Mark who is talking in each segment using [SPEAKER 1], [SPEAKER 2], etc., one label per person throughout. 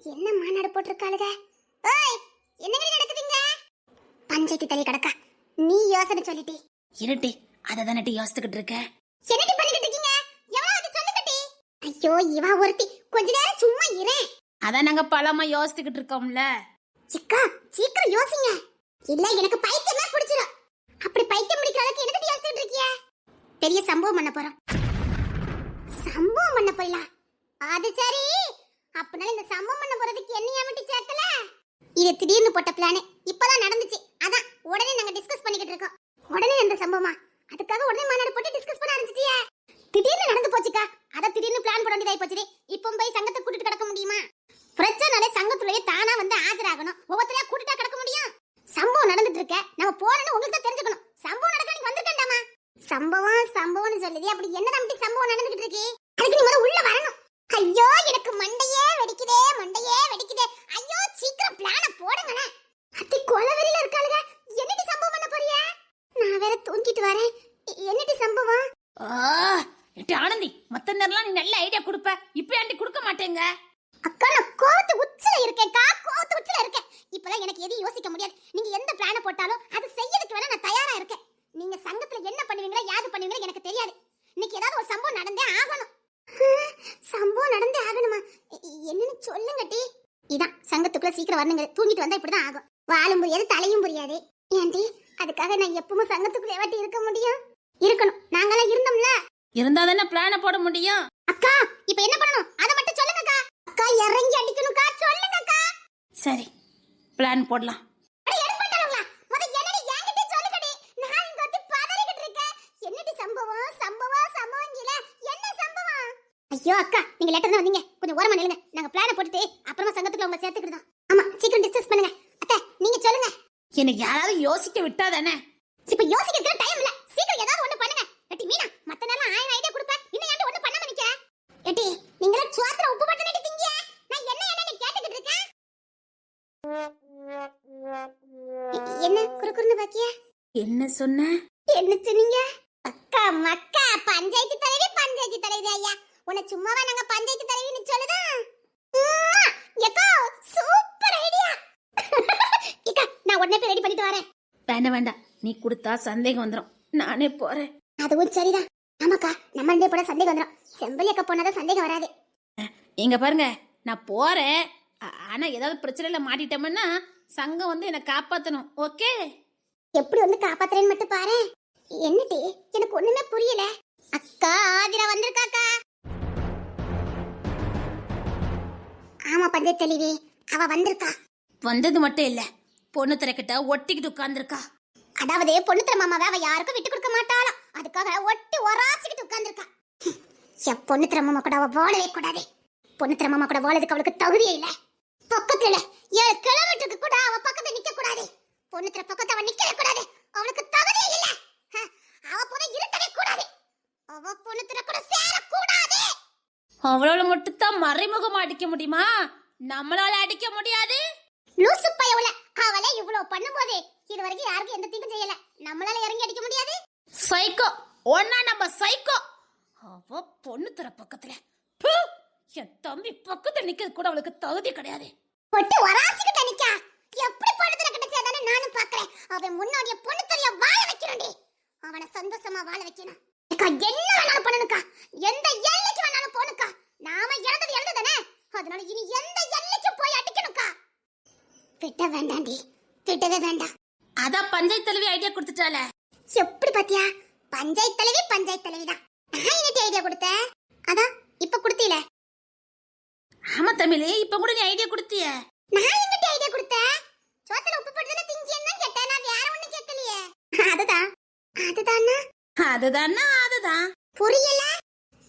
[SPEAKER 1] என்ன மாநாடு போட்டிருக்காளுக? ஓய் என்னங்க நடக்குதுங்க? பஞ்சாயத்து தலை கடக்கா. நீ யோசனை சொல்லிட்டி.
[SPEAKER 2] இருட்டி அதை தானே யோசித்துக்கிட்டு இருக்க?
[SPEAKER 1] என்னடி பண்ணிக்கிட்டு இருக்கீங்க? எவ்வளவு அது சொல்லுக்கட்டி ஐயோ இவா ஒருத்தி. கொஞ்ச நேரம் சும்மா இரேன்
[SPEAKER 2] அதான் நாங்க பழமா யோசித்துக்கிட்டு இருக்கோம்ல.
[SPEAKER 1] சிக்கா சீக்கிரம் யோசிங்க. இல்ல எனக்கு பைத்தியமே பிடிச்சிரும் அப்படி பைத்தியம் பிடிக்கிற அளவுக்கு எதுக்கு யோசிச்சுட்டு இருக்கிய பெரிய சம்பவம் பண்ண போறோம். சம்பவம் பண்ண போயிடலாம் அது சரி. அப்படினால இந்த சம்பவம் பண்ண போறதுக்கு என்ன ஏமாட்டி சேர்க்கல? இது திடீர்னு போட்ட பிளான் இப்பதான் நடந்துச்சு. அதான் உடனே நாங்க டிஸ்கஸ் பண்ணிக்கிட்டு இருக்கோம். உடனே அந்த சம்பவமா? அதுக்காக உடனே மாநாடு போட்டு டிஸ்கஸ் பண்ண ஆரம்பிச்சிட்டியே. திடீர்னு நடந்து போச்சுக்கா. அத திடீர்னு பிளான் போட வேண்டியதாய் போச்சு இப்போ போய் சங்கத்தை கூட்டிட்டு கிடக்க முடியுமா பிரச்சனாலே சங்கத்துலயே தானா வந்து ஆஜராகணும் ஒவ்வொருத்தரையா கூட்டிட்டா கிடக்க முடியும் சம்பவம் நடந்துட்டு இருக்க நம்ம போறேன்னு உங்களுக்கு தான் தெரிஞ்சுக்கணும் சம்பவம் நடக்க நீ வந்திருக்கேன்டாமா சம்பவம் சம்பவம்னு சொல்லுது அப்படி என்ன தம்பி சம்பவம் நடந்துகிட்டு இருக்கு அதுக்கு நீ முதல்ல உள்ள வரணும் ஐயோ எனக்கு மண்டையே வெடிக்குதே மண்டையே வெடிக்குதே ஐயோ சீக்கிரம் பிளான போடுங்களே அத்தி கொலவெறியில இருக்காளுங்க என்னடி சம்பவம் பண்ண போறிய நான் வேற தூங்கிட்டு வரேன் எ- என்னடி சம்பவம்
[SPEAKER 2] ஆ, ஏட்டி ஆனந்தி மத்த நேரம்லாம் நீ நல்ல ஐடியா கொடுப்ப இப்ப ஏன்டி கொடுக்க மாட்டேங்க
[SPEAKER 1] அக்கா நான் கோவத்து உச்சில இருக்கேன்க்கா கோவத்து உச்சில இருக்கேன் இப்பெல்லாம் எனக்கு எதையும் யோசிக்க முடியாது நீங்க எந்த பிளான போட்டாலும் அது செய்யறதுக்கு வேணா நான் தயாரா இருக்கேன் நீங்க சங்கத்துல என்ன பண்ணுவீங்களா யாது பண்ணுவீங்களா எனக்கு தெரியாது இன்னைக்கு ஏதாவது ஒரு சம்பவம் நடந்தே ஆகணும் ஹம், சம்பவம் நடந்தே ஆகணுமா எ- எ- என்னன்னு சொல்லுங்க டி இதான் சங்கத்துக்குள்ள சீக்கிரம் தூங்கிட்டு வந்தா இப்படிதான் ஆகும். வாழும் புரியாது தலையும் புரியாது. ஏன்டி அதுக்காக நான் எப்பவும் சங்கத்துக்குள்ள வாட்டி இருக்க முடியும்? இருக்கணும். நாங்கெல்லாம் இருந்தோம்ல?
[SPEAKER 2] இருந்தா தானே பிளான போட முடியும்?
[SPEAKER 1] அக்கா இப்போ என்ன பண்ணணும்? அத மட்டும் சொல்லுங்கக்கா. அக்கா இறங்கி அடிக்கணும்க்கா. சொல்லுங்கக்கா.
[SPEAKER 2] சரி பிளான் போடலாம்.
[SPEAKER 1] ஐயோ அக்கா நீங்க லேட்டர் தான் வந்தீங்க. கொஞ்சம் ஓரமா நில்லுங்க. நாங்க பிளான போட்டுட்டு அப்புறமா சங்கத்துக்குள்ள உங்க சேர்த்துக்கிட்டோம் ஆமா சீக்கிரம் டிஸ்கஸ் பண்ணுங்க. அத்தை நீங்க சொல்லுங்க.
[SPEAKER 2] எனக்கு யாராவது யோசிக்க விட்டா தானே?
[SPEAKER 1] இப்ப யோசிக்க டைம் இல்ல. சீக்கிரம் ஏதாவது ஒண்ணு பண்ணுங்க. எட்டி மீனா மத்த நேரம் ஆயிரம் ஐடியா கொடுப்பேன் இன்னும் ஏன்டி ஒண்ணு பண்ணாம நிக்க? எட்டி நீங்கள சுவாத்திர உப்பு மட்டும் நடி திங்க நான் என்ன என்னன்னு கேட்டுக்கிட்டு இருக்கேன் என்ன குறுக்குறுன்னு பாக்கியா?
[SPEAKER 2] என்ன சொன்ன?
[SPEAKER 1] என்ன சொன்னீங்க அக்கா மக்கா பஞ்சாயத்து தலைவி பஞ்சாயத்து தலைவி ஐயா. உன்னை சும்மாவா நாங்க பஞ்சாயத்து தலைவின்னு சொல்லுதா! எக்கா சூப்பர் ஐடியா. இக்கா நான் உடனே போய் ரெடி பண்ணிட்டு வரேன்.
[SPEAKER 2] வேண்டாம் வேண்டாம் நீ கொடுத்தா சந்தேகம் வந்துடும் நானே போறேன்.
[SPEAKER 1] அதுவும் சரிதான். ஆமாக்கா நம்ம ரெண்டே போட சந்தேகம் வந்துடும் செம்பலி அக்கா போனாதான் சந்தேகம் வராது.
[SPEAKER 2] இங்க பாருங்க நான் போறேன். ஆனா ஏதாவது பிரச்சனையில மாட்டிட்டோம்னா சங்கம் வந்து என்னை காப்பாத்தணும். ஓகே?
[SPEAKER 1] எப்படி வந்து காப்பாத்துறேன்னு மட்டும் பாரு. என்னடி? எனக்கு ஒண்ணுமே புரியல. அக்கா ஆதிரா வந்திருக்காக்கா. ஆமா பஞ்சத் தெளிவி. அவ வந்திருக்கா.
[SPEAKER 2] வந்தது மட்டும் இல்ல. பொண்ணு திரைக்கிட்ட ஒட்டிக்கிட்டு உட்கார்ந்துருக்கா.
[SPEAKER 1] அதாவது பொண்ணுத்திர மாமாவை அவ யாருக்கும் விட்டு கொடுக்க மாட்டாளாம் அதுக்காக ஒட்டி ஒராசிக்கிட்டு உட்கார்ந்திருக்கா. என் பொண்ணுத்திர மாமா கூட அவ வாழவே கூடாது. பொண்ணுத்திர மாமா கூட வாழறதுக்கு அவளுக்கு தகுதியே இல்ல. பக்கத்துல ஏழு கிலோமீட்டருக்கு கூட அவ பக்கத்துல நிக்க கூடாது. பொண்ணுத்திர பக்கத்துல அவ நிக்கவே கூடாது. அவளுக்கு தகுதியே இல்ல. அவ போல இருக்கவே கூடாது. அவ பொண்ணுத்திர கூட சேர கூடாது
[SPEAKER 2] அவளால மட்டும்தான் மறைமுகமா அடிக்க முடியுமா? நம்மளால அடிக்க முடியாது.
[SPEAKER 1] லூசு பயவுல. அவளே இவ்வளவு பண்ணும்போது இது வரைக்கும் யாருக்கும் எந்த தீங்கும் செய்யல. நம்மளால இறங்கி அடிக்க முடியாது.
[SPEAKER 2] சைக்கோ ஒன்னா நம்ம சைக்கோ அவ பொண்ணு தர பக்கத்துல! என் தம்பி பக்கத்துல நிக்கிறது கூட அவளுக்கு தகுதி கிடையாது.
[SPEAKER 1] பொட்டு வராசிக்கிட்ட நிக்கா. எப்படி பொண்ணுத்தர கிட்ட சேதானே நானும் பாக்குறேன். அவன் முன்னாடிய பொண்ணுத்தரைய வாழ வைக்கணும்டி. அவனை சந்தோஷமா வாழ வைக்கணும். என்ன வேணாலும் பண்ணணுக்கா எந்த எல்லைக்கு வேணாலும் போணுக்கா. நாம இறந்தது இறந்ததானே அதனால இனி எந்த விட்ட வேண்டாண்டி. விட்டவே வேண்டாம்.
[SPEAKER 2] அதான் பஞ்சாயத்து தலைவி ஐடியா கொடுத்துட்டால.
[SPEAKER 1] எப்படி பாத்தியா? பஞ்சாயத்து தலைவி பஞ்சாயத்து தலைவிதான் நான் என்ன ஐடியா கொடுத்தேன்? அதான் இப்ப கொடுத்தீல?
[SPEAKER 2] ஆமா தமிழ் இப்ப கூட நீ ஐடியா கொடுத்திய.
[SPEAKER 1] நான் எங்கிட்ட ஐடியா கொடுத்தேன்? சோத்துல உப்பு போட்டு திங்கியன்னு தான் கேட்டேன். நான் வேற ஒண்ணும் கேட்கலையே. அதுதான் அதுதானா?
[SPEAKER 2] அதுதானா அதுதான்
[SPEAKER 1] புரியல.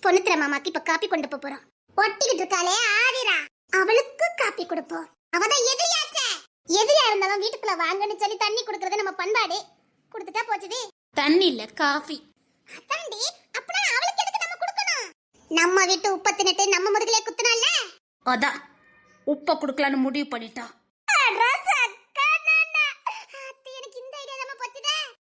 [SPEAKER 1] பொண்ணுத்திர மாமாக்கு இப்ப காப்பி கொண்டு போறோம். ஒட்டிக்கிட்டு இருக்காளே ஆதிரா. அவளுக்கு காப்பி கொடுப்போம். அவதான் எதிரியாச்சே எதிரியா இருந்தாலும் வீட்டுக்குள்ள வாங்கன்னு சொல்லி தண்ணி கொடுக்கறது நம்ம பண்பாடு. கொடுத்துட்டா போச்சுது.
[SPEAKER 2] தண்ணி இல்ல காஃபி.
[SPEAKER 1] அதான்டி அப்படின்னா அவளுக்கு எதுக்கு நம்ம கொடுக்கணும்? நம்ம வீட்டு உப்ப தின்னுட்டு நம்ம முதுகுல குத்துனால?
[SPEAKER 2] அதான் உப்ப குடுக்கலான்னு முடிவு பண்ணிட்டா.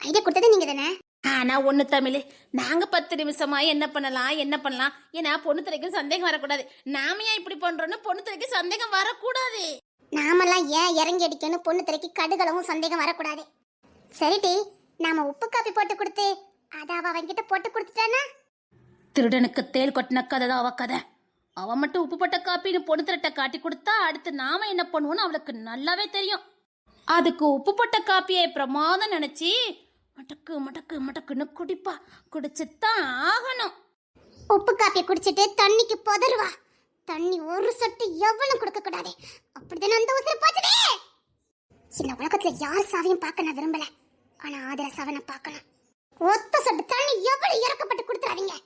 [SPEAKER 1] ஐடியா கொடுத்தது நீங்க தானே
[SPEAKER 2] ஆனா ஒண்ணு தமிழ் நாங்க பத்து நிமிஷமா என்ன பண்ணலாம் என்ன பண்ணலாம்? ஏன்னா பொண்ணு துறைக்கும் சந்தேகம் வரக்கூடாது. நாம ஏன் இப்படி பண்றோம்னு பொண்ணு துறைக்கு சந்தேகம் வரக்கூடாது.
[SPEAKER 1] நாமெல்லாம் ஏன் இறங்கி அடிக்கணும் பொண்ணு திரைக்கு கடுகளவும் சந்தேகம் வரக்கூடாது. சரிடி நாம உப்பு காப்பி போட்டு கொடுத்து அத அவ அவன்கிட்ட போட்டு கொடுத்துட்டானா?
[SPEAKER 2] திருடனுக்கு தேல் கொட்டின கதை தான் அவ கதை. அவன் மட்டும் உப்பு போட்ட காப்பின்னு பொண்ணு திரட்ட காட்டி கொடுத்தா அடுத்து நாம என்ன பண்ணுவோம்னு அவளுக்கு நல்லாவே தெரியும். அதுக்கு உப்பு போட்ட காப்பியை பிரமாதம் நினைச்சு மடக்கு மடக்கு மடக்குன்னு குடிப்பா. குடிச்சுத்தான் ஆகணும்.
[SPEAKER 1] உப்பு காப்பி குடிச்சிட்டு தண்ணிக்கு புதருவா. தண்ணி ஒரு சொட்டு எவ்வளவு கொடுக்க கூடாது. அப்படிதானே அந்த உசுறு போச்சுதே இந்த உலகத்துல யார் சாவையும் பார்க்க நான் விரும்பல. ஆனா ஆதர சாவை நான் பார்க்கணும். ஒத்த சொட்டு தண்ணி எவ்வளவு இறக்கப்பட்டு கொடுத்துறாதீங்க.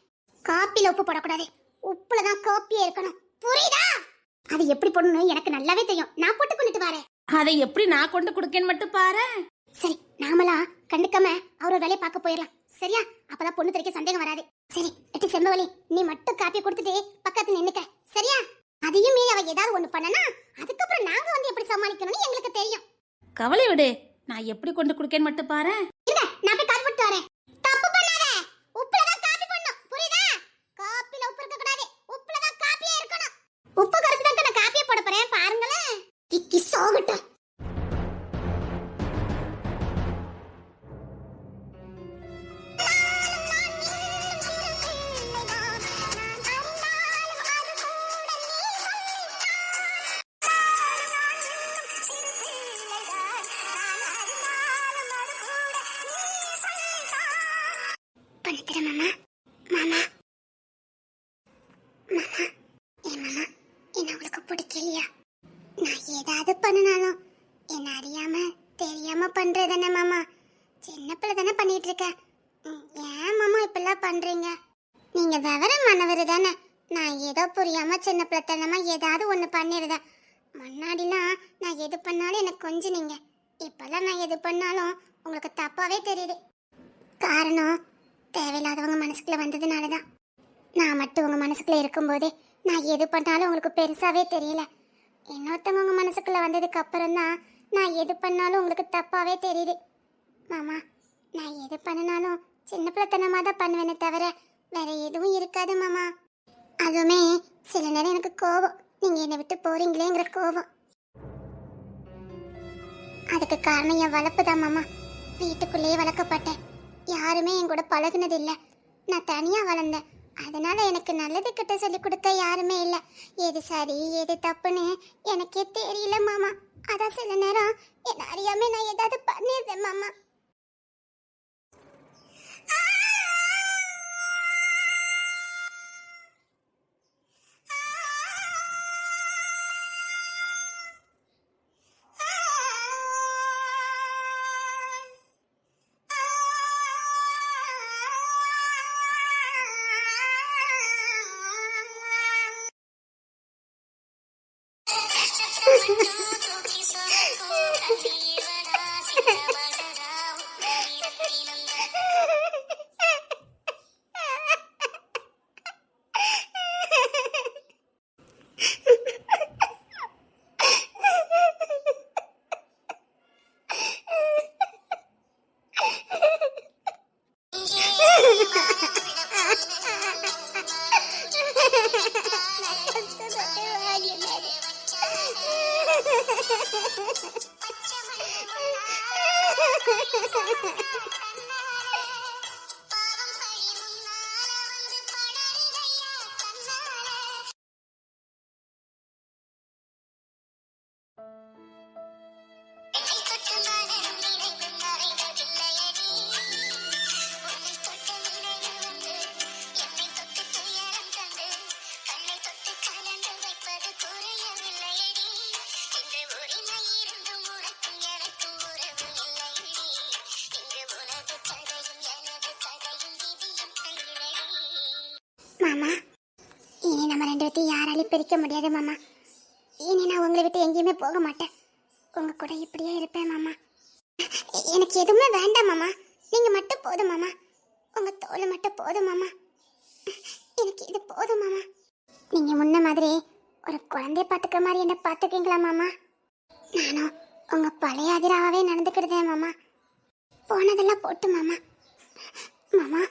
[SPEAKER 1] காப்பில உப்பு போடக்கூடாது. உப்புல தான் காப்பியே இருக்கணும். புரியுதா? அது எப்படி போடணும் எனக்கு நல்லாவே தெரியும். நான் போட்டு கொண்டுட்டு வரேன்.
[SPEAKER 2] அதை எப்படி நான் கொண்டு கொடுக்கேன்னு மட்டும் பாரு.
[SPEAKER 1] சரி நாமளா கண்டுக்காம அவரோட வேலையை பார்க்க போயிடலாம். சரியா? அப்பதான் பொண்ணு தெரிக்க சந்தேகம் வராது. சரி எட்டி செம்பவலி நீ மட்டும் காப்பி கொடுத்துட்டு பக்கத்துல நின்னுக்க. சரியா? அதையும் மீறி அவ ஏதாவது ஒண்ணு பண்ணனா அதுக்கப்புறம் நாங்க வந்து எப்படி சமாளிக்கணும்னு எங்களுக்கு தெரியும்.
[SPEAKER 2] கவலை விடு. நான் எப்படி கொண்டு கொடுக்கேன்னு மட்டும் பாரு.
[SPEAKER 1] இருங்க நான் போய் காப்பி போட்டு வரேன். தப்பு பண்ணாத. உப்புல தான் காப்பி பண்ணணும் புரியுதா? காப்பில உப்பு இருக்க கூடாது உப்புல தான் காப்பியே இருக்கணும். உப்பு கரைச்சு தான் நான் காப்பியே போட போறேன் பாருங்களேன். கிக்கி சோகட்டும். பிடிக்கலையா? நான் ஏதாவது பண்ணினாலும் என்ன அறியாம தெரியாம பண்றதுதானே மாமா. சின்ன பிள்ளை தானே பண்ணிட்டு இருக்க ஏன் மாமா இப்பெல்லாம் பண்றீங்க? நீங்க விவரமானவர் தானே. நான் ஏதோ புரியாம சின்ன பிள்ளைத்தனமா ஏதாவது ஒன்று பண்ணிருந்தேன். முன்னாடிலாம் நான் எது பண்ணாலும் எனக்கு கொஞ்சம் நீங்க இப்பெல்லாம் நான் எது பண்ணாலும் உங்களுக்கு தப்பாவே தெரியுது. காரணம் தேவையில்லாதவங்க மனசுக்குள்ள வந்ததுனால தான் நான் மட்டும் உங்க மனசுக்குள்ள இருக்கும்போது நான் எது பண்ணாலும் உங்களுக்கு பெருசாவே தெரியல. இன்னொருத்தவங்க உங்கள் மனசுக்குள்ளே வந்ததுக்கு அப்புறம் தான் நான் எது பண்ணாலும் உங்களுக்கு தப்பாகவே தெரியுது. மாமா நான் எது பண்ணினாலும் சின்ன பிள்ளைத்தனமாக தான் பண்ணுவேனே தவிர வேற எதுவும் இருக்காது மாமா. அதுவுமே சில நேரம் எனக்கு கோபம் நீங்கள் என்னை விட்டு போறீங்களேங்கிற கோபம் அதுக்கு காரணம் என் வளர்ப்பு தான் மாமா. வீட்டுக்குள்ளேயே வளர்க்கப்பட்டேன். யாருமே என் கூட பழகுனது இல்லை நான் தனியாக வளர்ந்தேன். அதனால எனக்கு நல்லது கிட்ட சொல்லி கொடுக்க யாருமே இல்லை. எது சரி எது தப்புன்னு எனக்கே தெரியல மாமா. அதான் சில நேரம் என்ன அறியாம நான் ஏதாவது பண்ணிடுறேன் மாமா. பேர்த்தையும் பிரிக்க முடியாது மாமா. இனி நான் உங்களை விட்டு எங்கேயுமே போக மாட்டேன். உங்க கூட இப்படியே இருப்பேன் மாமா. எனக்கு எதுவுமே வேண்டாம் மாமா. நீங்க மட்டும் போதும் மாமா. உங்க தோல் மட்டும் போதும் மாமா. எனக்கு இது போதும் மாமா. நீங்க முன்ன மாதிரி ஒரு குழந்தைய பாத்துக்கிற மாதிரி என்ன பாத்துக்கீங்களா மாமா? நானும் உங்க பழைய அதிராவே நடந்துக்கிடுதேன் மாமா. போனதெல்லாம் போட்டு மாமா. மாமா.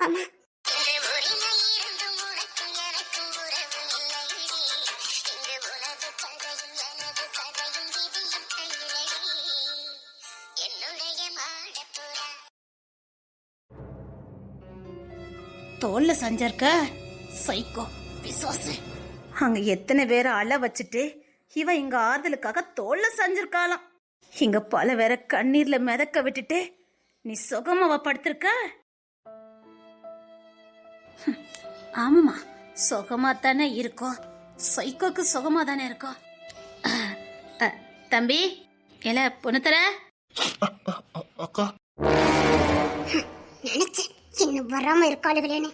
[SPEAKER 1] மாமா.
[SPEAKER 2] தோல்ல சஞ்சிருக்க? சைக்கோ பிசாசு. அங்க எத்தனை பேரை அழ வச்சுட்டு இவ இங்க ஆறுதலுக்காக தோல்ல சஞ்சிருக்காளாம். இங்க பல வேற கண்ணீர்ல மிதக்க விட்டுட்டு நீ சுகமாவ படுத்திருக்க? ஆமாமா சுகமா தானே இருக்கோம் சைக்கோக்கு சுகமா தானே இருக்கோம் தம்பி இல்ல பொண்ணு தர?
[SPEAKER 3] அக்கா.
[SPEAKER 1] நினைச்சேன் இன்னும் வராம இருக்காளுகளேன்னு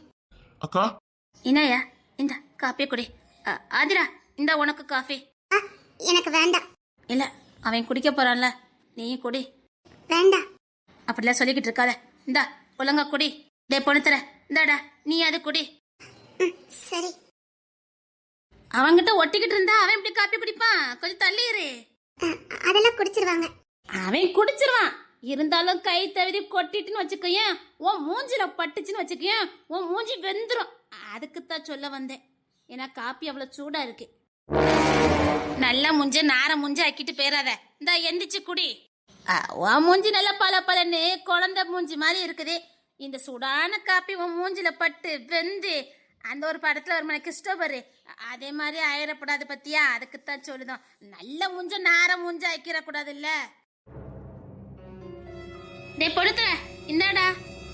[SPEAKER 3] அக்கா?
[SPEAKER 2] இனாயா இந்த காப்பி குடி. அ- ஆதிரா இந்த உனக்கு காஃபி.
[SPEAKER 1] ஆ, எனக்கு வேண்டாம்.
[SPEAKER 2] இல்ல அவன் குடிக்க போறான்ல. நீயும் குடி.
[SPEAKER 1] வேண்டாம்.
[SPEAKER 2] அப்படிலாம் சொல்லிக்கிட்டு இருக்காத. இந்தா ஒழுங்கா குடி. டே பொண்ணு தர இந்தாடா நீ அது குடி.
[SPEAKER 1] ம், சரி.
[SPEAKER 2] அவன்கிட்ட ஒட்டிக்கிட்டு இருந்தா அவன் இப்படி காப்பி குடிப்பான். கொஞ்சம் தள்ளி இரு
[SPEAKER 1] ஆ, அதெல்லாம் குடிச்சிருவாங்க.
[SPEAKER 2] அவன் குடிச்சிருவான். இருந்தாலும் கை தவிரி கொட்டிட்டுன்னு வச்சுக்கோயேன் உன் மூஞ்சில பட்டுச்சுன்னு வச்சுக்கோயேன் உன் மூஞ்சி வெந்துடும் அதுக்குத்தான் சொல்ல வந்தேன். ஏன்னா காப்பி அவ்வளோ சூடா இருக்கு. நல்லா முஞ்ச நார முஞ்ச ஆக்கிட்டு போயிடாத இந்த எந்திரிச்சு குடி. உன் மூஞ்சி நல்லா பல பலன்னு குழந்தை மூஞ்சி மாதிரி இருக்குது. இந்த சூடான காப்பி உன் மூஞ்சில பட்டு வெந்து அந்த ஒரு படத்துல ஒரு மணி கிறிஸ்டோபர் அதே மாதிரி ஆயிடக்கூடாது பத்தியா? அதுக்குத்தான் சொல்லுதான் நல்ல முஞ்ச நார முஞ்ச ஆக்கிடக்கூடாது இல்லை டே பொடுத்த இந்தாடா.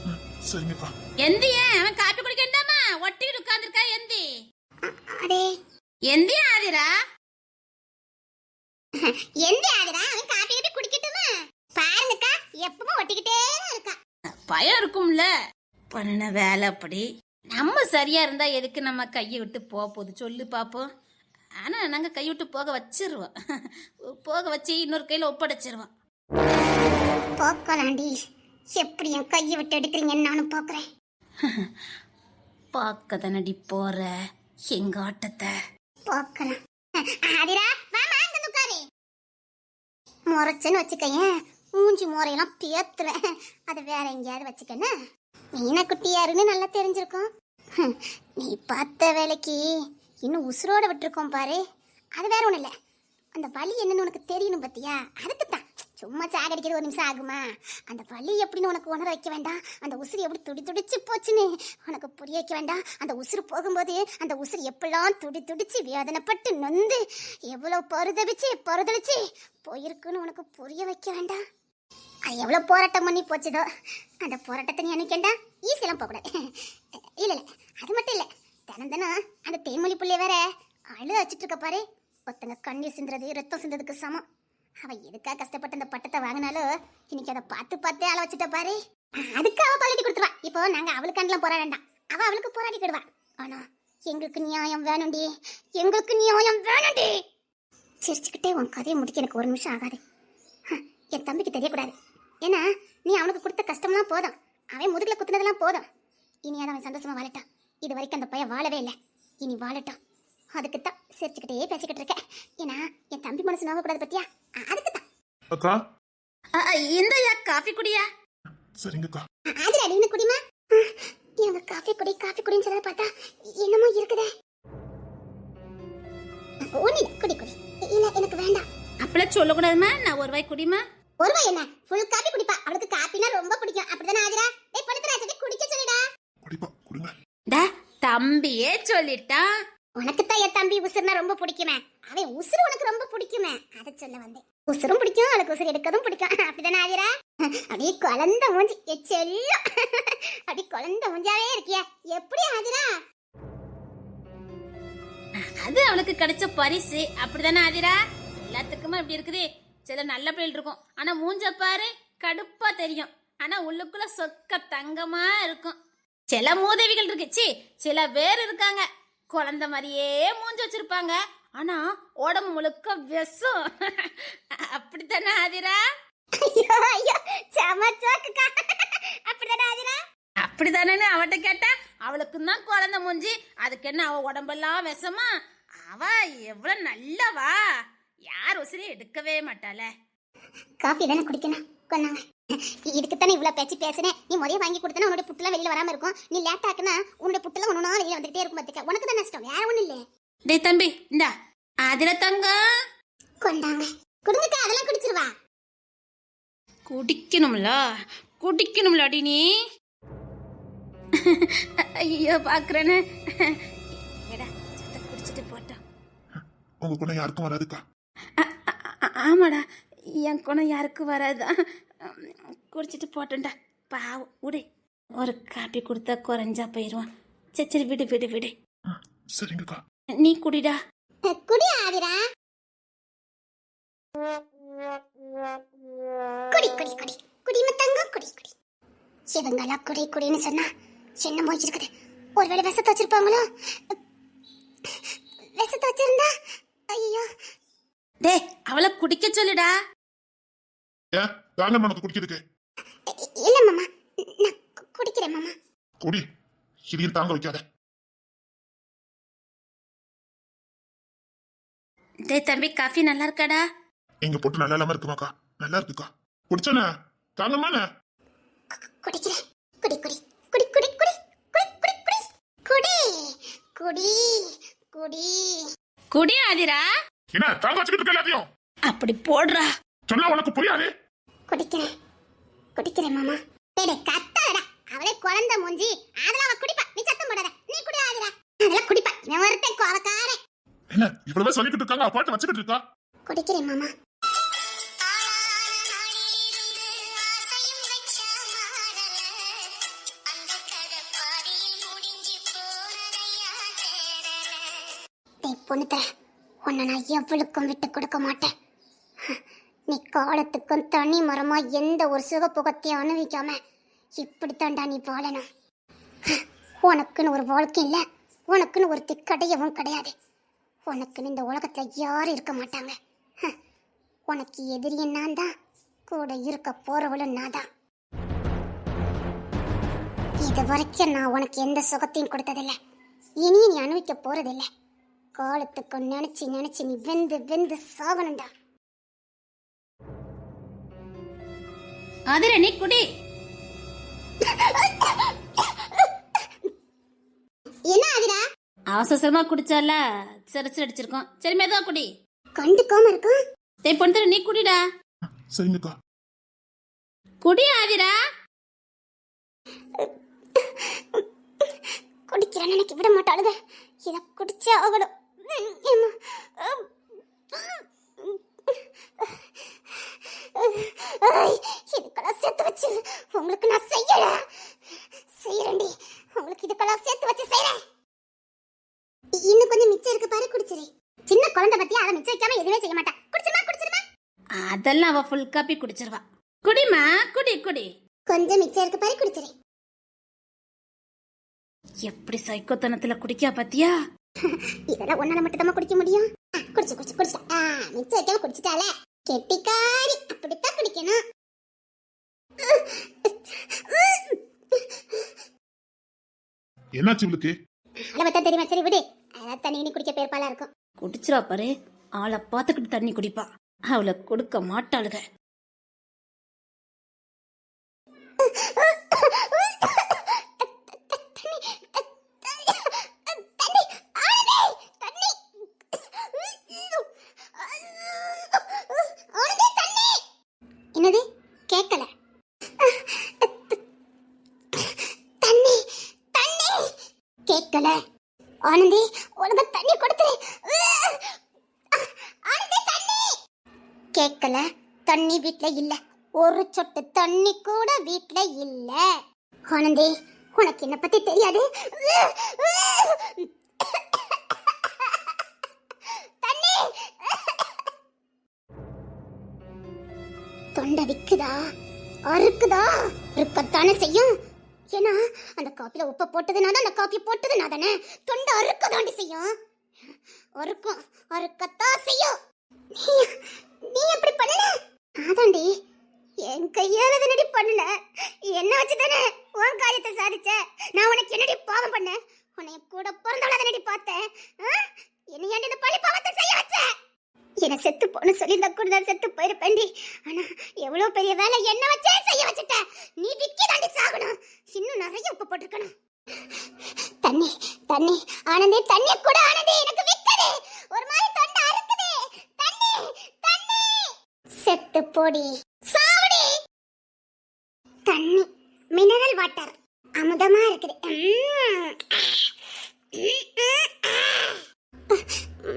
[SPEAKER 3] ம், சரிங்கக்கா
[SPEAKER 2] எந்திய அவன் காப்பி குடிக்கண்டாமா ஒட்டிட்டு உட்கார்ந்துருக்கா எந்தி?
[SPEAKER 1] அடே.
[SPEAKER 2] எந்தி ஆதிரா?
[SPEAKER 1] எந்த ஆகுறா அவன் காப்பி கட்டி குடிக்கட்டுமா? பாருங்கக்கா எப்பவும் ஒட்டிக்கிட்டே தான் இருக்கா.
[SPEAKER 2] பயம் இருக்கும்ல. பண்ண வேலை அப்படி. நம்ம சரியா இருந்தா எதுக்கு நம்ம கையை விட்டு போக போகுது? சொல்லு பாப்போம். ஆனா நாங்க கை விட்டு போக வச்சிருவோம். போக வச்சு இன்னொரு கையில ஒப்படைச்சிருவோம்.
[SPEAKER 1] போக்கலாண்டி எப்படி என் கையை விட்டு எடுக்கிறீங்கன்னு நானும் போக்குறேன்.
[SPEAKER 2] பார்க்க தானடி போற? எங்க ஆட்டத்தை?
[SPEAKER 1] போக்கலாம் ஆதிரா வாமா அங்க உட்காரு. முறைச்சுன்னு வச்சுக்கயேன். மூஞ்சி முறையெல்லாம் பேத்துறேன் அதை வேற எங்கேயாவது வச்சுக்கன்னு. மீனா குட்டியாருன்னு நல்லா தெரிஞ்சிருக்கும். நீ பார்த்த வேலைக்கு இன்னும் உசுரோட விட்டுருக்கோம் பாரு. அது வேற ஒன்றும் இல்லை. அந்த வலி என்னன்னு உனக்கு தெரியணும் பத்தியா? அதுக்கு தான். சும்மா சாகடிக்கிறது ஒரு நிமிஷம் ஆகுமா? அந்த வலி எப்படின்னு உனக்கு உணர வைக்க வேண்டாம். அந்த உசுறு எப்படி துடி துடிச்சு போச்சுன்னு உனக்கு புரிய வைக்க வேண்டாம். அந்த உசுறு போகும்போது அந்த உசுறு எப்படிலாம் துடி துடிச்சு வேதனைப்பட்டு நொந்து எவ்வளோ பருதவிச்சு பருதவிச்சு போயிருக்குன்னு உனக்கு புரிய வைக்க வேண்டாம். அது எவ்வளோ போராட்டம் பண்ணி போச்சுதோ அந்த போராட்டத்தை நீ அன்னைக்கேண்டா ஈஸியெல்லாம் போகக்கூடாது. இல்லை இல்லை அது மட்டும் இல்லை. தினம் தினம் அந்த தேமொழி பிள்ளைய வேற அழு வச்சுட்டு இருக்க பாரு. ஒருத்தங்க கண்ணீர் சிந்துறது ரத்தம் சிந்ததுக்கு சமம். அவ எதுக்காக கஷ்டப்பட்டு அந்த பட்டத்தை வாங்கினாலும் இன்னைக்கு அதை பார்த்து பார்த்தே அளவு வச்சுட்ட பாரு. அதுக்கு அவ பழட்டி கொடுத்துருவா. இப்போ நாங்க அவளுக்காண்டலாம் போராட வேண்டாம். அவ அவளுக்கு போராடிக்கிடுவா ஆனா எங்களுக்கு நியாயம் வேணும்டி. எங்களுக்கு நியாயம் வேணும்டி. சிரிச்சுக்கிட்டே உன் கதையை முடிக்க எனக்கு ஒரு நிமிஷம் ஆகாது. என் தம்பிக்கு தெரியக்கூடாது. ஏன்னா நீ அவனுக்கு கொடுத்த கஷ்டம்லாம் போதும். அவன் முதுகில் குத்துனதெல்லாம் போதும். இனி அதை அவன் சந்தோஷமா வாழட்டான் இது வரைக்கும் அந்த பையன் வாழவே இல்லை. இனி வாழட்டான் அதுக்கு தான் சிரிச்சுக்கிட்டே பேசிக்கிட்டு இருக்கேன். ஏன்னா என் தம்பி மனசு நோகக்கூடாது பத்தியா? அதுக்கு தான்
[SPEAKER 3] அக்கா
[SPEAKER 2] இந்தயா காஃபி குடியா?
[SPEAKER 3] சரிங்கக்கா.
[SPEAKER 1] ஆதிரா நீ குடிமா? இவங்க காஃபி குடி காஃபி குடின்னு சொல்றத பார்த்தா என்னமோ இருக்குதே. ஒண்ணு குடி குடி. இல்ல எனக்கு வேண்டாம்.
[SPEAKER 2] அப்பெல்லாம் சொல்லக்கூடாதுமா? நான் ஒரு வாய் குடிமா?
[SPEAKER 1] ஒருவா என்ன? ஃபுல் காபி குடிப்பா. அவளுக்கு காபினா ரொம்ப பிடிக்கும். அப்படிதானே ஆதிரா டேய் படுத்துறா குடிக்க சொல்லுடா.
[SPEAKER 3] குடிப்பா குடுங்க.
[SPEAKER 2] டா தம்பியே சொல்லிட்டான்.
[SPEAKER 1] உனக்கு தான் என் தம்பி உசுறுனா ரொம்ப பிடிக்குமே. அவன் உசுறு உனக்கு ரொம்ப பிடிக்குமே. அதை சொல்ல வந்தேன். உசுரும் பிடிக்கும் அவளுக்கு உசுறு எடுக்கதும் பிடிக்கும். அப்படிதானே ஆதிரா? அப்படியே குழந்த மூஞ்சி எச்செல்லாம் அப்படி குழந்த மூஞ்சாவே இருக்கியா. எப்படி ஆதிரா?
[SPEAKER 2] அது அவனுக்கு கிடைச்ச பரிசு. அப்படிதானே ஆதிரா? எல்லாத்துக்குமே இப்படி இருக்குது. சில நல்ல பிள்ளைகள் இருக்கும். ஆனா மூஞ்ச பாரு கடுப்பா தெரியும். ஆனா உள்ளுக்குள்ள சொக்க தங்கமா இருக்கும். சில மூதவிகள் இருக்கு. சி சில பேர் இருக்காங்க. குழந்தை மாதிரியே மூஞ்சி வச்சிருப்பாங்க. ஆனா உடம்பு முழுக்க விஷம். அப்படித்தானே ஆதிரா?
[SPEAKER 1] ஐயோ ஐயோ சமச்சோக்குக்கா அப்படிதானே ஆதிரா?
[SPEAKER 2] அப்படிதானே அவட்ட கேட்டா அவளுக்கு தான் குழந்தை மூஞ்சி. அதுக்கு என்ன அவ உடம்பெல்லாம் விஷமா? அவ எவ்வளவு நல்லவா? யார் உசிரி எடுக்கவே மாட்டாளே.
[SPEAKER 1] காஃபி தானே குடிக்கணும். கொண்டாங்க. இதுக்குத்தானே இவ்வளவு பேச்சு பேசுனேன் நீ முறைய வாங்கி கொடுத்தனா உன்னோட புட்டுலாம் வெளியில வராம இருக்கும். நீ லேட் ஆக்குனா உன்னோட புட்டுலாம் ஒன்னொன்னா வெளியில வந்துட்டே இருக்கும் பாத்துக்க. உனக்கு தான் நஷ்டம் வேற ஒண்ணும் இல்ல.
[SPEAKER 2] டேய் தம்பி இந்தா. அதுல தங்கம்
[SPEAKER 1] கொண்டாங்க. குடுங்கக்கா அதெல்லாம் குடிச்சிருவா.
[SPEAKER 2] குடிக்கணும்ல. குடிக்கணும்ல அடி நீ. ஐயோ சத்த குடிச்சிட்டு போட்டோம்.
[SPEAKER 3] உங்க கூட யாருக்கும் வராதுக்கா.
[SPEAKER 2] ஆமாடா. என் குணம் யாருக்கும் வராதான் குடிச்சிட்டு போட்டேன்டா பாவம். விடு ஒரு காப்பி கொடுத்தா குறைஞ்சா போயிடுவான் சரி சரி விடு விடு விடு.
[SPEAKER 3] சரிங்கக்கா.
[SPEAKER 2] நீ குடிடா.
[SPEAKER 1] குடி ஆதிரா குடி குடி குடி. குடி மத்தங்க குடி குடி. இவங்கெல்லாம் குடி குடின்னு சொன்னா என்ன போய் இருக்குது. ஒருவேளை விஷத்தை வச்சிருப்பாங்களோ? விஷத்தை வச்சிருந்தா ஐயோ.
[SPEAKER 2] டேய் அவளை குடிக்க சொல்லுடா.
[SPEAKER 3] ஏன் தாங்க உனக்கு குடிக்கிறதுக்கு.
[SPEAKER 1] இல்ல மாமா நான் குடிக்கிறேன் மாமா.
[SPEAKER 3] குடி இதையும் தாங்க வைக்காத.
[SPEAKER 2] டேய் தம்பி காஃபி நல்லா இருக்காடா
[SPEAKER 3] எங்க பொட்டு நல்லா இல்லாம இருக்குமாக்கா நல்லா இருக்குக்கா. குடிச்சானே? தாங்கம்மாண்ணே
[SPEAKER 1] குடிக்கிறேன். குடி குடி குடி குடி குடி குடி குடி குடி. குடி குடி குடி.
[SPEAKER 2] குடி ஆதிரா.
[SPEAKER 3] என்ன தாங்க வச்சுக்கிட்டு இருக்க எல்லாத்தையும்?
[SPEAKER 2] அப்படி போடுறா.
[SPEAKER 3] சொன்னா உனக்கு புரியாது?
[SPEAKER 1] குடிக்கிறேன். குடிக்கிறேன் மாமா. டேய் டேய், கத்தாதடா. அவளே குழந்தை மூஞ்சி. அதெல்லாம் அவ குடிப்பா. நீ சத்தம் போடாத. நீ குடி ஆதிரா அதெல்லாம் குடிப்பா. நான் ஒருத்தன் கோவக்காரன்.
[SPEAKER 3] என்ன இவ்வளவு சொல்லிக்கிட்டு இருக்காங்க? பாட்டு வச்சுக்கிட்டு இருக்கா?
[SPEAKER 1] குடிக்கிறேன் மாமா. டேய் பொண்ணுத்தர உன்னை நான் எவ்வளவுக்கும் விட்டு கொடுக்க மாட்டேன். நீ காலத்துக்கும் தனி மரமா எந்த ஒரு சுகப்புகத்தையும் அனுபவிக்காம இப்படித்தான்டா நீ வாழணும். உனக்குன்னு ஒரு வாழ்க்கை இல்லை. உனக்குன்னு ஒரு திக்கடையவும் கிடையாது. உனக்குன்னு இந்த உலகத்தில் யாரும் இருக்க மாட்டாங்க. ஹ, உனக்கு எதிரியும் நான் தான் கூட இருக்க போறவளும் நான் தான் இது வரைக்கும் நான் உனக்கு எந்த சுகத்தையும் கொடுத்ததில்ல. இனியும் நீ அனுபவிக்க போறதில்லை. காலத்துக்கு நினைச்சு நினைச்சு நீ வெந்து வெந்து சாகணும்டா.
[SPEAKER 2] ஆதிரா நீ குடி.
[SPEAKER 1] என்ன ஆகுதா?
[SPEAKER 2] அவசரமா குடிச்சால சிறச்சு அடிச்சிருக்கோம். சரி மெதுவா குடி.
[SPEAKER 1] கண்டுக்காம இருக்கும்
[SPEAKER 2] டேய் பொண்ணு நீ குடிடா.
[SPEAKER 3] சரிங்கக்கா
[SPEAKER 2] குடி ஆதிரா.
[SPEAKER 1] குடிக்கிறேன்னு எனக்கு விட மாட்டாளுங்க. இதை குடிச்சே ஆகணும். இதுக்கெல்லாம் சேர்த்து வச்சு உங்களுக்கு நான் செய்யல. செய்யறேன்டி. உங்களுக்கு இதுக்கெல்லாம் சேர்த்து வச்சு செய்யறேன். இன்னும் கொஞ்சம் மிச்சம் இருக்கு பாரு குடிச்சிரு. சின்ன குழந்தை பத்தி அதை மிச்சம் வைக்காம எதுவுமே செய்ய மாட்டா. குடிச்சிருமா குடிச்சிருமா?
[SPEAKER 2] அதெல்லாம் அவ ஃபுல் காப்பி குடிச்சிருவா. குடிமா குடி குடி.
[SPEAKER 1] கொஞ்சம் மிச்சம் இருக்கு பாரு குடிச்சிரு.
[SPEAKER 2] எப்படி சைக்கோத்தனத்துல குடிக்கா பாத்தியா?
[SPEAKER 1] இதெல்லாம் ஒன்னால மட்டும் தான் குடிக்க முடியும். குடிச்சு குடிச்சு குடிச்சா ஆ, மிச்சம் வைக்காம குடிச்சிட்டால. கெட்டிக்காரி அப்படித்தான் குடிக்கணும்.
[SPEAKER 3] என்னாச்சு இவளுக்கு?
[SPEAKER 1] அளவத்தான் தெரியுமா? சரி விடு. அதான் தண்ணி கிண்ணி குடிக்க பேர்பாலா இருக்கும்.
[SPEAKER 2] குடிச்சிரா பாரு. ஆளை பார்த்துக்கிட்டு தண்ணி குடிப்பா. அவளை கொடுக்க மாட்டாளுக
[SPEAKER 1] தண்ணி ஆனந்தே தண்ணி ஆனந்தே தண்ணி என்னது? கேட்கல தண்ணி தண்ணி. கேட்கல ஆனந்தி உனக்கு தண்ணி கொடுத்துரு ஆனந்தி தண்ணி. கேட்கல தண்ணி வீட்ல இல்ல. ஒரு சொட்டு தண்ணி கூட வீட்ல இல்ல. ஆனந்தி உனக்கு என்ன பத்தி தெரியாது? தொண்டை விக்குதா? அறுக்குதா? இருக்கத்தானே செய்யும். ஏன்னா அந்த காப்பியில் உப்பை போட்டதுனா தான் அந்த காப்பி போட்டதுனா தானே. தொண்டை அறுக்கதாண்டி செய்யும். அறுக்கும். அறுக்கத்தான் செய்யும். நீ நீ எப்படி பண்ணல? அதாண்டி என் கையால தானடி பண்ணல? என்ன வச்சு தானே உன் காரியத்தை சாதிச்ச? நான் உனக்கு என்னடி பாவம் பண்ணேன்? உன்னை கூட பிறந்தவள தானடி பார்த்தேன் ஆ? என்ன செத்து போன சொல்லியிருந்தா கூட நான் செத்து போயிருப்பேன்டி. ஆனா எவ்வளவு பெரிய வேலை என்ன வச்சே செய்ய வச்சுட்ட. நீ விக்கி தாண்டி சாகணும். இன்னும் நிறைய உப்பு போட்டிருக்கணும். தண்ணி தண்ணி ஆனந்தே தண்ணி கூட ஆனந்தே எனக்கு விக்குது. ஒரு மாதிரி தொண்டை அறுக்குது. தண்ணி தண்ணி. செத்து போடி. சாவடி. தண்ணி மினரல் வாட்டர் அமுதமா இருக்குது.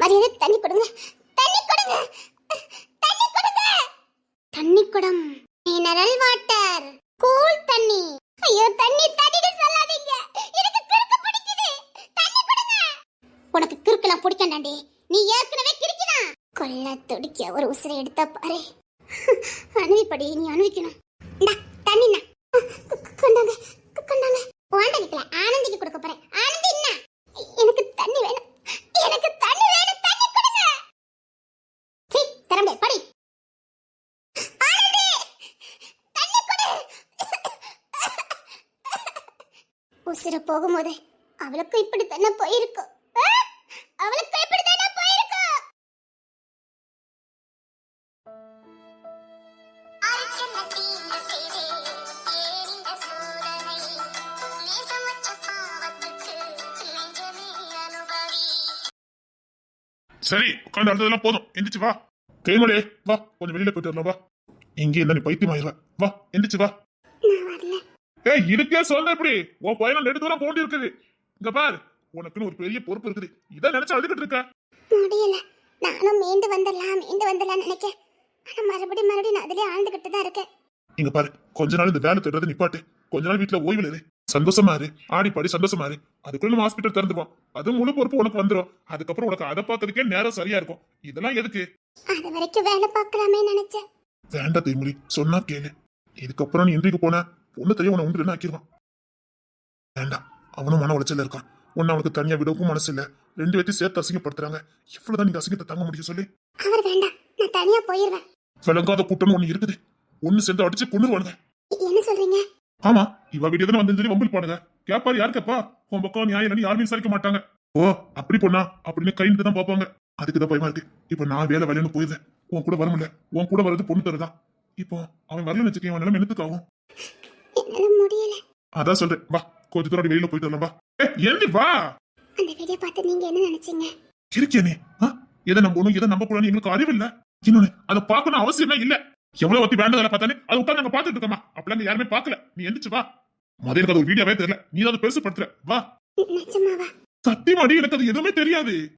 [SPEAKER 1] மரியாதை தண்ணி கொடுங்க. தண்ணி கொடுங்க தண்ணி குடம் மினரல் வாட்டர். கூல் தண்ணி. ஐயோ தண்ணி தண்ணின்னு சொல்லாதீங்க. எனக்கு கிறுக்கு பிடிக்குது. தண்ணி கொடுங்க. உனக்கு கிறுக்கெல்லாம் பிடிக்கண்டாண்டி. நீ ஏற்கனவே கிறுக்கினா. கொல்ல துடிக்க ஒரு உசிரை எடுத்த பாரு. அணுவிப்படி நீ அணுவிக்கணும் தண்ணி தண்ணிண்ணா. கொண்டாங்க. கொண்டாங்க. வாண்டடிக்கல ஆனந்திக்கு கொடுக்க போறேன் ஆனந்தி என்ன எனக்கு தண்ணி வேணும் எனக்கு தண்ணி வேணும் தண்ணி கொடுங்க சீ திறம்பே படி ஆனந்தி தண்ணி கொடு உசிர போகும்போது அவளுக்கும் இப்படி தானே போயிருக்கும் ஆ? அவளுக்கும் இப்படி தானே போயிருக்கும்
[SPEAKER 3] சரி உட்காந்து அழுததெல்லாம் போதும். எந்திரிச்சு வா. கைமலே வா. கொஞ்சம் வெளியில போயிட்டு வரலாம் வா. இங்கே இல்லை நீ பைத்தியம் ஆயிடுவ வா எந்திரிச்சு வா. ஏய் இதுக்கே சொல்ல இப்படி. உன் பயணம் நெடு தூரம் போண்டி இருக்குது. இங்க பாரு உனக்குன்னு ஒரு பெரிய பொறுப்பு இருக்குது. இதை நினைச்சு அழுதுகிட்டு இருக்க.
[SPEAKER 1] முடியல. நானும் மீண்டு வந்துடலாம் மீண்டு வந்துடலாம் நினைக்கேன். ஆனா மறுபடியும் மறுபடியும் நான் அதிலே ஆழ்ந்துகிட்டு தான் இருக்கேன்.
[SPEAKER 3] இங்க பாரு கொஞ்ச நாள் இந்த வேலை தேடுறது நிப்பாட்டு. கொஞ்ச நாள் வீட்டுல ஓய்வுல இரு. சந்தோஷமா இரு. ஆடி பாடி சந்தோஷமா இரு. அதுக்குள்ள நம்ம ஹாஸ்பிட்டல் திறந்துப்போம் அது முழு பொறுப்பு உனக்கு வந்துடும் அதுக்கப்புறம் உனக்கு அதை பார்க்கறதுக்கே நேரம் சரியா இருக்கும். இதெல்லாம் எதுக்கு?
[SPEAKER 1] அது வரைக்கும் வேலை பார்க்கலாமே நினைச்சேன்.
[SPEAKER 3] வேண்டாம் தேய்மொழி சொன்னா கேளு. இதுக்கப்புறம் நீ இன்றைக்கு போன பொண்ணு தெரிய உன உண்டு ஆக்கிடுவான் வேண்டாம் அவனும் மன உளைச்சல்ல இருக்கான். ஒன்னு அவனுக்கு தனியா விடவும் மனசு இல்ல. ரெண்டு பேர்த்தையும் சேர்த்து அசிங்கப்படுத்துறாங்க. எவ்வளவுதான் நீங்க அசிங்கத்தை தாங்க முடியும் சொல்லி.
[SPEAKER 1] அவர் வேண்டாம் நான் தனியா போயிருவேன்.
[SPEAKER 3] விளங்காத கூட்டம் ஒண்ணு இருக்குது. ஒண்ணு சேர்ந்து அடிச்சு கொண்டுருவானுங்க
[SPEAKER 1] என்ன சொல்றீங்க?
[SPEAKER 3] ஆமா இவ வீடியோ தானே வந்து வம்பில் பாடுங்க. கேப்பாரு யாரு கேப்பா உன் பக்கம் நியாயம் இல்லைன்னு யாருமே விசாரிக்க மாட்டாங்க. ஓ அப்படி பொண்ணா? அப்படின்னு கைந்து தான் பார்ப்பாங்க. அதுக்கு தான் பயமா இருக்கு. இப்போ நான் வேலை வேலைன்னு போயிருந்தேன் உன் கூட வர முடியல. உன் கூட வர்றது பொண்ணு தருதான். இப்போ அவன் வரலன்னு வச்சுக்கேன் நிலைமை என்னத்துக்கு ஆகும்?
[SPEAKER 1] என்னால முடியல.
[SPEAKER 3] அதான் சொல்றேன். வா கொஞ்ச தூரம் வெளியில போயிட்டு வரலாம். வா. ஏ எழுதி வா.
[SPEAKER 1] அந்த வீடியோ பார்த்து நீங்க என்ன நினைச்சீங்க?
[SPEAKER 3] எதை நம்பணும் எதை நம்ப கூடாது எங்களுக்கு அறிவு இல்ல. இன்னொன்னு அதை பார்க்கணும் அவசியமே இல்ல. எவ்வளவு ஒத்தி வேண்டதில்ல பார்த்தானே அதை உட்காந்து நாங்க பாத்துட்டு இருக்கோமா? அப்பெல்லாம் யாருமே பார்க்கல. நீ எந்திரிச்சு வா. எனக்கு அது ஒரு வீடியோவே தெரியல. நீ அதை பெருசு படுத்துற வா.
[SPEAKER 1] நிஜமாவா
[SPEAKER 3] சத்தியமாடி எனக்கு அது எதுவுமே தெரியாது.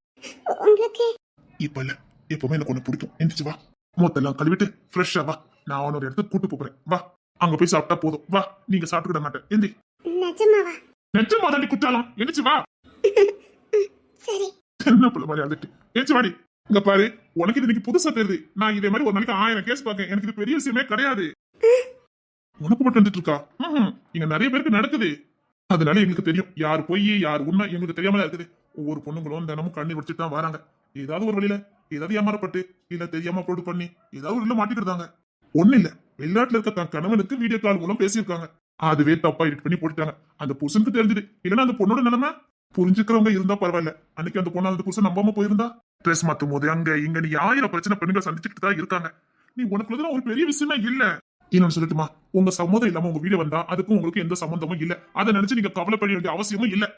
[SPEAKER 3] இப்ப இல்ல. எப்பவுமே எனக்கு ஒண்ணு பிடிக்கும். எந்திரிச்சு வா. மூத்தெல்லாம் கழுவிட்டு ஃப்ரெஷ்ஷா வா. நான் அவனோட இடத்துக்கு கூட்டு போறேன். வா. அங்க போய் சாப்பிட்டா போதும். வா நீங்க சாப்பிட்டுக்கிட மாட்டேன். எந்தி
[SPEAKER 1] நிஜமாவா?
[SPEAKER 3] தாண்டி குற்றாலம். எந்திரிச்சு வா.
[SPEAKER 1] சரி.
[SPEAKER 3] என்ன பிள்ளை மாதிரி அழுதுட்டு. ஏச்சு வாடி. இங்க பாரு உனக்கு இது இன்னைக்கு புதுசா தெரியுது. நான் இதே மாதிரி ஒரு நாளைக்கு ஆயிரம் கேஸ் பார்க்கேன். எனக்கு இது பெரிய விஷயமே கிடையாது. உனக்கு மட்டும் வந்துட்டு இருக்கா. இங்க நிறைய பேருக்கு நடக்குது. அதனால எங்களுக்கு தெரியும். யார் பொய் யார் உண்மை எங்களுக்கு தெரியாமல இருக்குது. ஒவ்வொரு பொண்ணுங்களும் தினமும் கண்ணி வச்சுட்டு தான் வராங்க. ஏதாவது ஒரு வழியில ஏதாவது ஏமாறப்பட்டு இல்ல தெரியாம அப்லோட் பண்ணி ஏதாவது ஒரு மாட்டிக்கிட்டாங்க ஒண்ணு இல்ல. வெளிநாட்டுல இருக்க தன் கணவனுக்கு வீடியோ கால் மூலம் பேசியிருக்காங்க. அதுவே தப்பா எடிட் பண்ணி போட்டுட்டாங்க. அந்த புருஷனுக்கு தெரிஞ்சுது. இல்லைன்னா அந்த பொண்ணோட நிலைமை? புரிஞ்சுக்கிறவங்க இருந்தா பரவாயில்ல. அன்னைக்கு அந்த பொண்ணு அந்த புருஷன் நம்பாம போயிருந்தா? ட்ரெஸ் மாத்தும் போது அங்க இங்க நீ ஆயிரம் பிரச்சனை பெண்கள் சந்திச்சுக்கிட்டு தான் இருக்காங்க. நீ உனக்குள்ளதான் ஒரு பெரிய விஷயமே இல்ல. இன்னொன்னு சொல்லட்டுமா? உங்க சம்மதம் இல்லாம உங்க வீடியோ வந்தா அதுக்கும் உங்களுக்கு எந்த சம்மந்தமும் இல்ல. அதை நினைச்சு நீங்க கவலைப்பட வேண்டிய அவசியமும் இல்ல.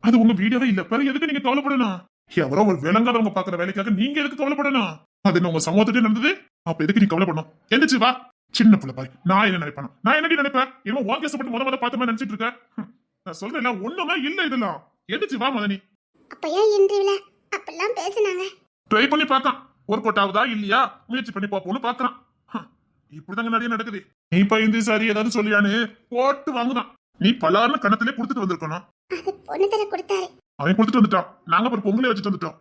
[SPEAKER 3] அது உங்க வீடியோவே இல்ல. பிறகு எதுக்கு நீங்க கவலைப்படணும்? எவரோ ஒரு விளங்காதவங்க பாக்குற வேலைக்காக நீங்க எதுக்கு கவலைப்படணும்? அது என்ன உங்க சமூகத்திட்டே நடந்தது? அப்ப எதுக்கு நீ கவலைப்படணும்? எந்திரிச்சு வா. சின்ன பிள்ளை பாரு நான் என்ன நினைப்பேன்? நான் என்னடி நினைப்பேன்? இவன் உன் கேசப்பட்டு முத முத பார்த்த மாதிரி நினைச்சிட்டு இருக்க? ஹம், நான் சொல்றேன் ஒண்ணுமே இல்ல இதெல்லாம். எந்திரிச்சு வா மதனி.
[SPEAKER 1] அப்ப ஏன் இன்டர்வியூல அப்பெல்லாம் பேசுனாங்க.
[SPEAKER 3] ட்ரை பண்ணி பார்த்தான் ஒர்க் அவுட் ஆகுதா இல்லையா? முயற்சி பண்ணி பார்ப்போம்னு பாக்குறான் இப்படிதாங்க நிறைய நடக்குது. நீ பயந்து சரி ஏதாவது சொல்லியான்னு போட்டு வாங்குதான். நீ பலாருன்னு கணத்திலே கொடுத்துட்டு வந்திருக்கணும்.
[SPEAKER 1] அது பொண்ணு தர கொடுத்தாரு.
[SPEAKER 3] அவன் கொடுத்துட்டு வந்துட்டான். நாங்க அப்புறம் பொங்கலே வச்சுட்டு வந்துட்டோம்.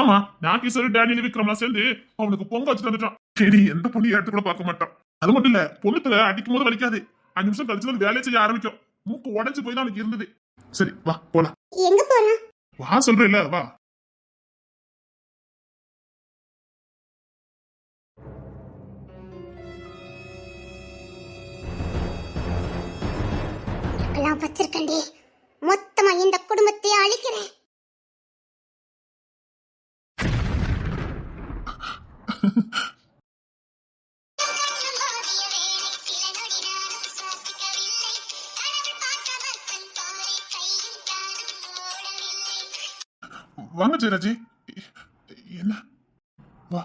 [SPEAKER 3] ஆமா நான் கிஷோர் டேனியல் விக்ரம்லாம் சேர்ந்து அவனுக்கு பொங்க வச்சுட்டு வந்துட்டான். சரி எந்த பொண்ணு எடுத்து கூட பார்க்க மாட்டான். அது மட்டும் இல்ல பொண்ணுத்துல அடிக்கும் போது வலிக்காது. அஞ்சு நிமிஷம் கழிச்சு வந்து வேலையை செய்ய ஆரம்பிக்கும். மூக்கு உடைஞ்சு போய் தான் அவனுக்கு இருந்தது. சரி வா போலாம்.
[SPEAKER 1] எங்க போறோம்?
[SPEAKER 3] வா சொல்றேன் வா.
[SPEAKER 1] எல்லாம் வச்சிருக்கண்டி மொத்தமா இந்த குடும்பத்தை அழிக்கிறேன்.
[SPEAKER 3] வாங்க ஜெயராஜி. என்ன? வா.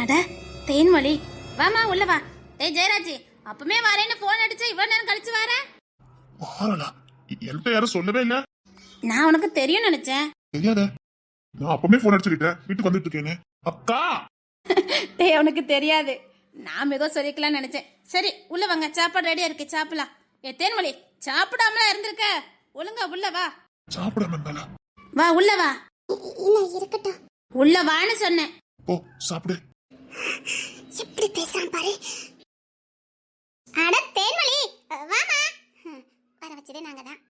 [SPEAKER 2] அட தேன்மொழி வாமா உள்ள வா. ஏய் ஜெயராஜ் அப்பமே வரேன்னு ஃபோன் அடிச்சா இவ்வளவு நேரம் கழிச்சு வர?
[SPEAKER 3] வாரலா? என்கிட்ட யாரும் சொல்லவே இல்ல.
[SPEAKER 2] நான் உனக்கு தெரியும் நினைச்சேன்.
[SPEAKER 3] தெரியாத. நான் அப்பமே போன் அடிச்சுக்கிட்டேன். வீட்டுக்கு வந்துட்டு இருக்கேன்னு அக்கா!
[SPEAKER 2] டேய் உனக்கு தெரியாது. நான் ஏதோ சொல்லிக்கலாம்னு நினைச்சேன். சரி உள்ள வாங்க. சாப்பாடு ரெடியா இருக்கு. சாப்பிடலாம். ஏ தேன்மொழி சாப்பிடாமலா இருந்திருக்க? ஒழுங்கா உள்ள வா.
[SPEAKER 3] சாப்பிடாம இருந்தாளா?
[SPEAKER 2] வா உள்ள வா.
[SPEAKER 1] இல்ல இருக்கட்டும்.
[SPEAKER 2] உள்ள வான்னு சொன்னேன்.
[SPEAKER 3] போ சாப்பிடு.
[SPEAKER 1] எப்படி பேசுறான் பாரு. அட தேன்மொழி வாமா வர வச்சதே நாங்க தான்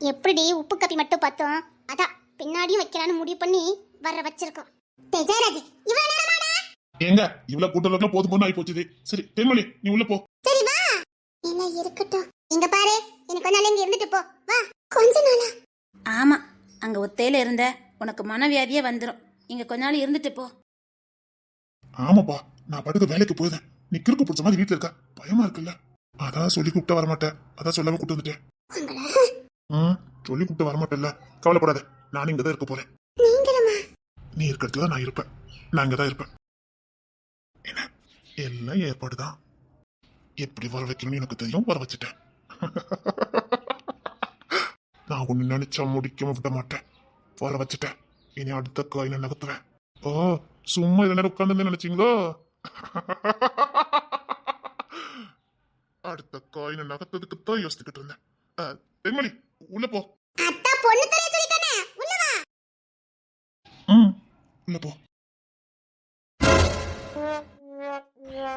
[SPEAKER 1] எப்படி உப்பு கப்பி மட்டும் பார்த்தோம்? அதான் பின்னாடியும் வைக்கலாம்னு முடிவு பண்ணி வர வச்சிருக்கோம். தேஜராஜ் இவ்வளவு நேரமாடா?
[SPEAKER 3] எங்க இவ்வளவு கூட்டம் போதும் போது ஆகி போச்சுது சரி தென்மொழி நீ உள்ள போ.
[SPEAKER 1] சரி வா. இல்ல இருக்கட்டும். இங்க பாரு எனக்கு கொஞ்ச நாள் இங்க இருந்துட்டு போ. வா. கொஞ்ச நாளா?
[SPEAKER 2] ஆமா அங்க ஒத்தையில இருந்த உனக்கு மனவியாதியே வந்துடும் இங்க கொஞ்ச நாள் இருந்துட்டு போ.
[SPEAKER 3] ஆமாப்பா நான் பாட்டுக்கு வேலைக்கு போயிருந்தேன். நீ கிறுக்கு பிடிச்ச மாதிரி வீட்டுல இருக்க. பயமா இருக்குல்ல. அதான் சொல்லி கூப்பிட்டு வரமாட்டேன் அதான் சொல்லாம கூப்பிட்டு வந்துட்டேன். ம்? சொல்லி கூப்பிட்டு வரமாட்டேன்ல கவலைப்படாத. நான் இங்க தான் இருக்க போறேன். நீ இருக்கிறதுல நான் இருப்பேன். நான் இங்க தான் இருப்பேன். என்ன? எல்லாம் ஏற்பாடுதான். எப்படி வர வைக்கணும்னு எனக்கு தெரியும். வர வச்சுட்டேன். நான் ஒண்ணு நினைச்சா முடிக்காம விட மாட்டேன். வர வச்சுட்டேன். இனி அடுத்த காயினை நகர்த்துவேன். ஓ சும்மா இதை நேரம் உட்காந்து நினைச்சீங்களோ? அடுத்த காயினை நகர்த்ததுக்கு தான் யோசிச்சுக்கிட்டு இருந்தேன். அஹ், தென்மணி உள்ள போ.
[SPEAKER 1] அத்தா பொண்ணு தெரிய சொல்லிட்டானே. உள்ள வா.
[SPEAKER 3] ம். உள்ள போ.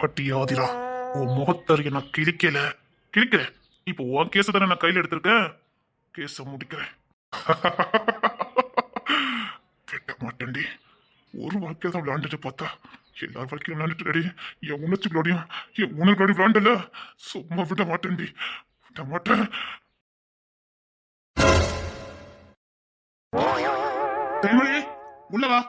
[SPEAKER 3] கட்டியாதிரா. உன் முகத்தறிய நான் கிழிக்கல. கிழிக்கிறேன் இப்போ உன் கேஸ தானே நான் கையில எடுத்திருக்கேன். கேஸ முடிக்கிறேன். வெட்ட மாட்டேன்டி. ஒரு வாழ்க்கையில தான் விளையாண்டுட்டு பார்த்தா எல்லார் வாழ்க்கையும் விளையாண்டுட்டு என் உணர்ச்சிகளோடையும் என் உணர்வுகளோடையும் விளையாண்டல. சும்மா விட மாட்டேன்டி. விட மாட்டேன். தேன்மொழி உள்ள வா.